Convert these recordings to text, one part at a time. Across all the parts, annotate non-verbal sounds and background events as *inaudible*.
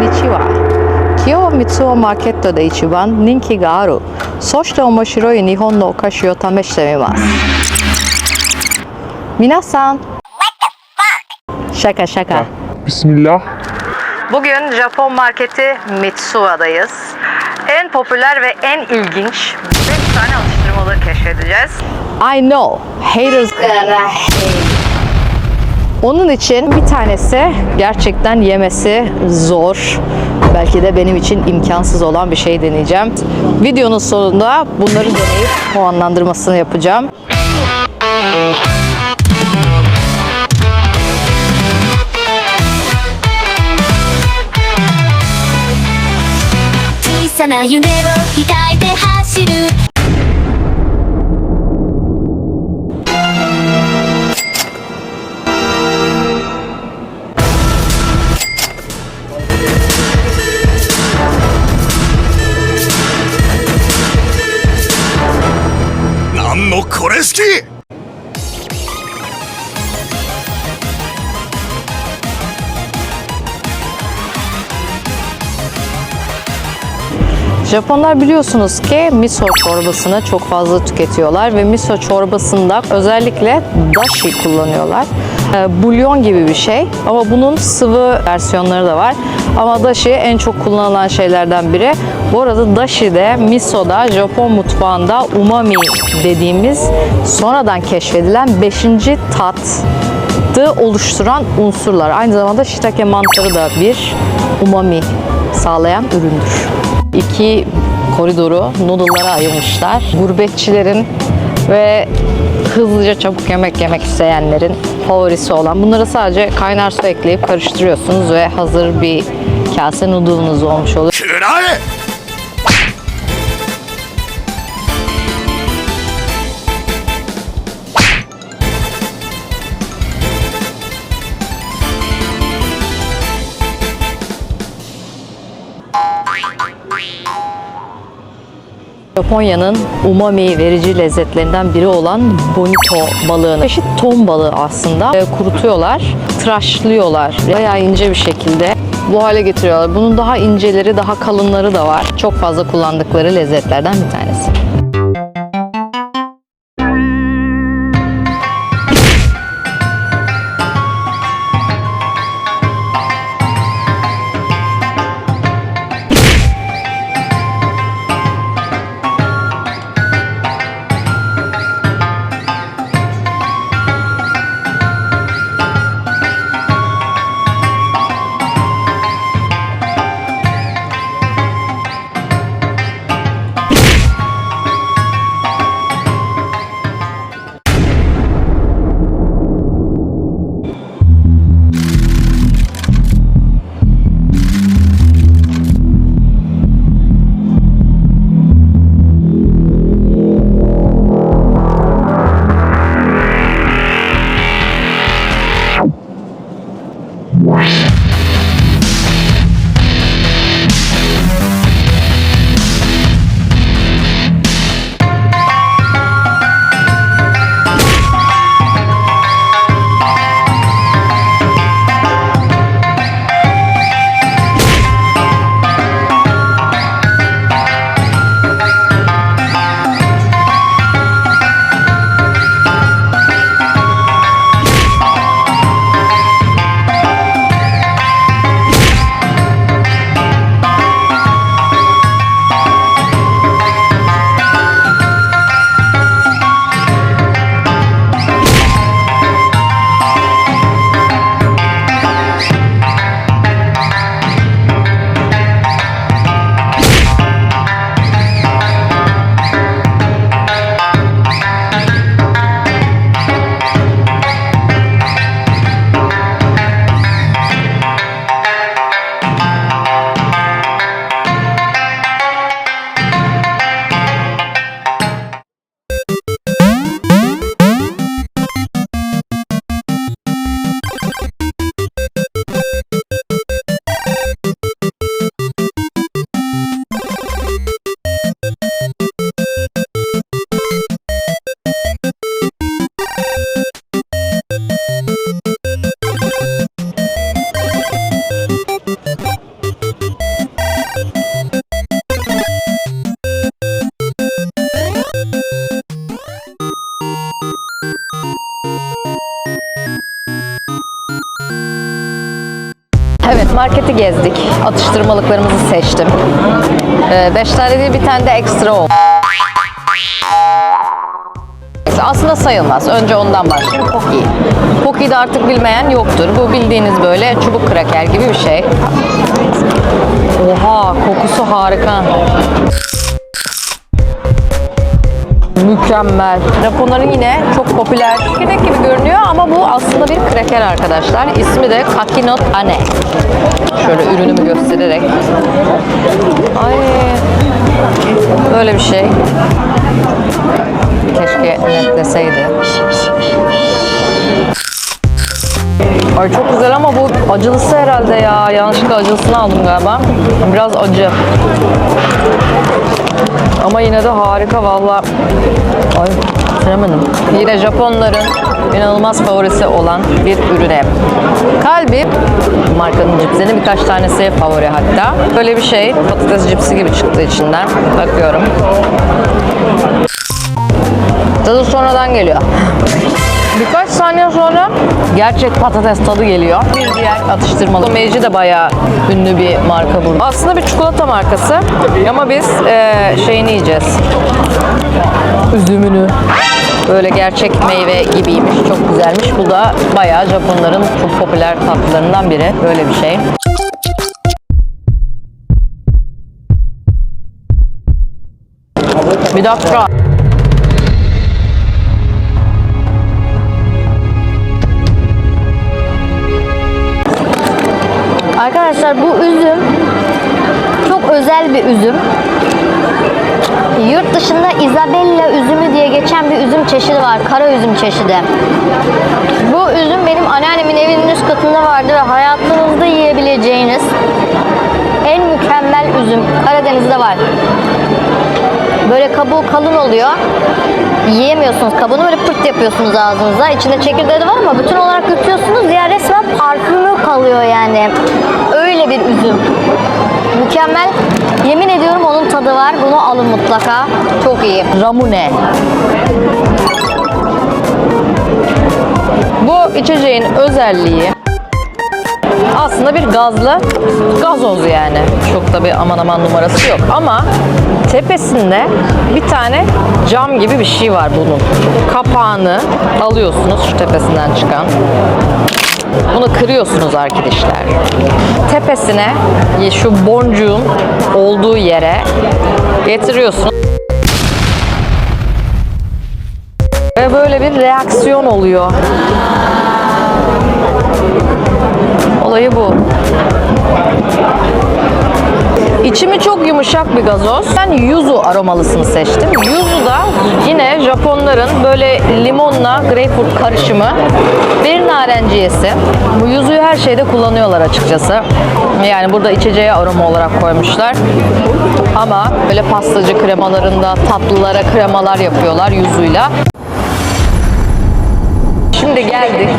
にちは今日三つをマーケットで一番人気があるそして面白い日本のお菓子を試してみます皆さんşaka şaka Bismillah. Bugün Japon marketi Mitsuwa'dayız. En popüler ve en ilginç 5 tane atıştırmalığı keşfedeceğiz. I know. Haters gonna hate. Onun için bir tanesi gerçekten yemesi zor. Belki de benim için imkansız olan bir şey deneyeceğim. Videonun sonunda bunları deneyip puanlandırmasını yapacağım. 小何のこれしき。Japonlar biliyorsunuz ki miso çorbasını çok fazla tüketiyorlar ve miso çorbasında özellikle dashi kullanıyorlar. Ee, bulyon gibi bir şey ama bunun sıvı versiyonları da var. Ama dashi en çok kullanılan şeylerden biri. Bu arada dashi de miso da Japon mutfağında umami dediğimiz sonradan keşfedilen 5. tat oluşturan unsurlar. Aynı zamanda shiitake mantarı da bir umami sağlayan üründür. İki koridoru noodle'lara ayırmışlar. Gurbetçilerin ve hızlıca çabuk yemek yemek isteyenlerin favorisi olan. Bunları sadece kaynar su ekleyip karıştırıyorsunuz ve hazır bir kase noodle'ınız olmuş oluyor. く Japonya'nın umami verici lezzetlerinden biri olan bonito balığını. Çeşit ton balığı aslında. E, Kurutuyorlar, tıraşlıyorlar. Bayağı ince bir şekilde bu hale getiriyorlar. Bunun daha inceleri, daha kalınları da var. Çok fazla kullandıkları lezzetlerden bir tanesi. Gezdik. Atıştırmalıklarımızı seçtim. 5 tane değil bir tane de ekstra oldu. Aslında sayılmaz. Önce ondan başlayayım. Poki. Poki'yi de artık bilmeyen yoktur. Bu bildiğiniz böyle çubuk kraker gibi bir şey. Oha kokusu harika. Mükemmel. Japonların yine çok popüler çekirdek gibi görünüyor ama bu aslında bir kraker arkadaşlar. İsmi de Kakinot Ane. Şöyle ürünümü göstererek. Ay. Böyle bir şey. Keşke netleseydi. Ay çok güzel ama bu acılısı herhalde ya. Yanlışlıkla acılısını aldım galiba. Biraz acı. Ama yine de harika valla. Ay bitiremedim. Yine Japonların inanılmaz favorisi olan bir ürüne. Kalbi markanın cipsinin birkaç tanesi favori hatta. Böyle bir şey patates cipsi gibi çıktı içinden. Bakıyorum. Tadı sonradan geliyor. Saniye sonra gerçek patates tadı geliyor. Bir diğer atıştırmalık. Meiji de bayağı ünlü bir marka burada. Aslında bir çikolata markası ama biz eee, şeyini yiyeceğiz. Üzümünü. Böyle gerçek meyve gibiymiş. Çok güzelmiş. Bu da bayağı Japonların çok popüler tatlılarından biri. Böyle bir şey. Bir dakika. Arkadaşlar bu üzüm çok özel bir üzüm. Yurt dışında Isabella üzümü diye geçen bir üzüm çeşidi var. Kara üzüm çeşidi. Bu üzüm benim anneannemin evinin üst katında vardı ve hayatınızda yiyebileceğiniz en mükemmel üzüm. Karadeniz'de var. Böyle kabuğu kalın oluyor. Yiyemiyorsunuz kabuğunu böyle pırt yapıyorsunuz ağzınıza. İçinde çekirdeği de var ama bütün olarak yutuyorsunuz. Ya resmen parfümü kalıyor yani. Öyle bir üzüm. Mükemmel. Yemin ediyorum onun tadı var. Bunu alın mutlaka. Çok iyi. Ramune. Bu içeceğin özelliği aslında bir gazlı gazoz yani. Çok da bir aman aman numarası yok ama tepesinde bir tane cam gibi bir şey var bunun. Kapağını alıyorsunuz şu tepesinden çıkan. Bunu kırıyorsunuz arkadaşlar. Tepesine şu boncuğun olduğu yere getiriyorsunuz. Ve böyle bir reaksiyon oluyor. Olayı bu. İçimi çok yumuşak bir gazoz. Ben yuzu aromalısını seçtim. Yuzu da yine Japonların böyle limonla greyfurt karışımı bir narenciyesi. Bu yuzuyu her şeyde kullanıyorlar açıkçası. Yani burada içeceğe aroma olarak koymuşlar. Ama böyle pastacı kremalarında tatlılara kremalar yapıyorlar yuzuyla. Şimdi geldik.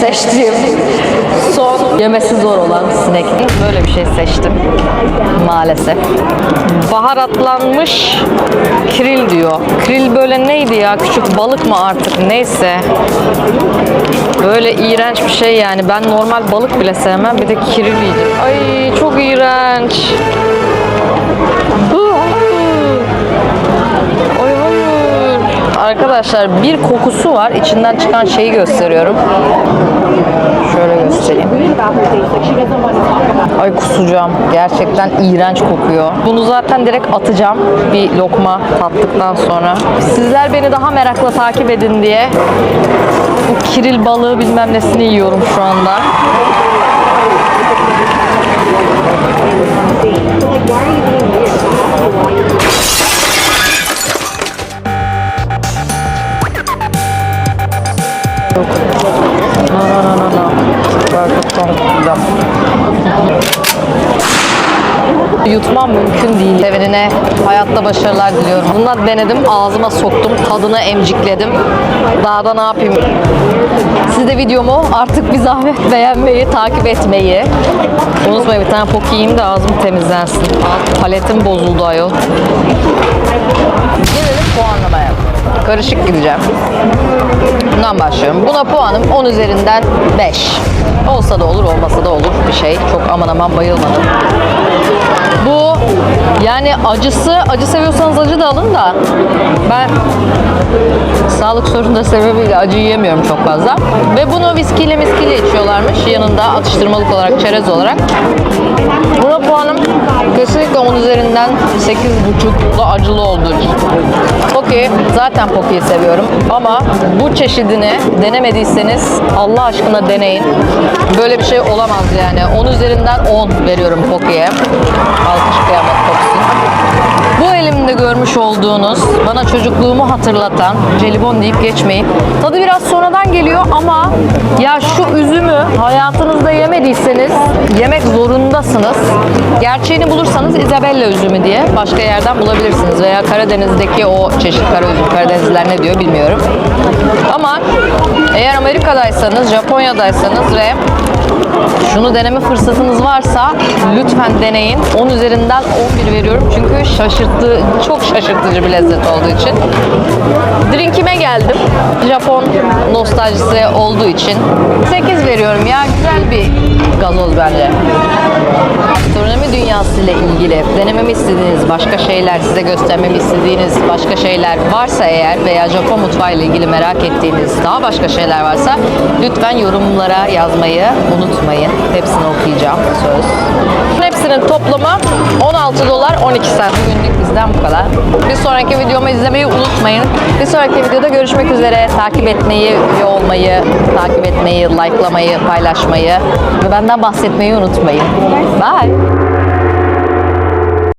Seçtiğim son yemesi zor olan sinek. Böyle bir şey seçtim maalesef. Baharatlanmış kril diyor. Kril böyle neydi ya? Küçük balık mı artık? Neyse. Böyle iğrenç bir şey yani. Ben normal balık bile sevmem. Bir de kiril yiyeceğim. Ay çok iğrenç. Arkadaşlar bir kokusu var. İçinden çıkan şeyi gösteriyorum. Şöyle göstereyim. Ay kusacağım. Gerçekten iğrenç kokuyor. Bunu zaten direkt atacağım bir lokma tattıktan sonra. Sizler beni daha merakla takip edin diye bu kiril balığı bilmem nesini yiyorum şu anda. No, no, no, no, no. Gerçekten güzel. Yutmam mümkün değil. Sevenine hayatta başarılar diliyorum. Bundan denedim, ağzıma soktum, tadını emcikledim. Daha da ne yapayım? Siz de videomu artık bir zahmet *laughs* beğenmeyi, takip etmeyi. Unutmayın bir tane pok yiyeyim de ağzım temizlensin. Paletim bozuldu ayol. Gelelim puanlamaya. Karışık gideceğim. Bundan başlıyorum. Buna puanım 10 üzerinden 5. Olsa da olur, olmasa da olur bir şey. Çok aman aman bayılmadım. Bu yani acısı, acı seviyorsanız acı da alın da ben sağlık sorunu da sebebiyle acı yiyemiyorum çok fazla. Ve bunu viskiyle miskiyle içiyorlarmış. Yanında atıştırmalık olarak, çerez olarak. Buna puanım kesinlikle 10 üzerinden 8,5'la acılı olduğu için. Poki, zaten Poki'yi seviyorum ama bu çeşidini denemediyseniz Allah aşkına deneyin. Böyle bir şey olamaz yani. 10 üzerinden 10 veriyorum Poki'ye. Alkış kıyamet kopsun. Bu elimde görmüş olduğunuz, bana çocukluğumu hatırlatan jelibon deyip geçmeyin. Tadı biraz sonradan geliyor ama ya şu üzümü hayatınızda yemediyseniz yemek zorundasınız. Gerçeğini bulursanız Isabella üzümü diye başka yerden bulabilirsiniz veya Karadeniz'deki o çeşit kara üzüm, Karadenizliler ne diyor bilmiyorum. Ama eğer Amerika'daysanız, Japonya'daysanız ve şunu deneme fırsatınız varsa lütfen deneyin. 10 üzerinden 11 veriyorum çünkü şaşırttı, çok şaşırtıcı bir lezzet olduğu için. Drinkime geldim. Japon nostaljisi olduğu için 8 veriyorum ya. Güzel bir gazoz bence. Gastronomi dünyası ile ilgili denememi istediğiniz başka şeyler, size göstermemi istediğiniz başka şeyler varsa eğer veya Japon mutfağı ile ilgili merak ettiğiniz daha başka şeyler varsa lütfen yorumlara yazmayı unutmayın. Hepsini okuyacağım söz. Hepsinin toplamı 16 dolar 12 sent. Bugünlük bizden bu kadar. Bir sonraki videomu izlemeyi unutmayın. Bir sonraki videoda görüşmek üzere. Takip etmeyi, üye olmayı, takip etmeyi, likelamayı, paylaşmayı ve benden bahsetmeyi unutmayın. Bye.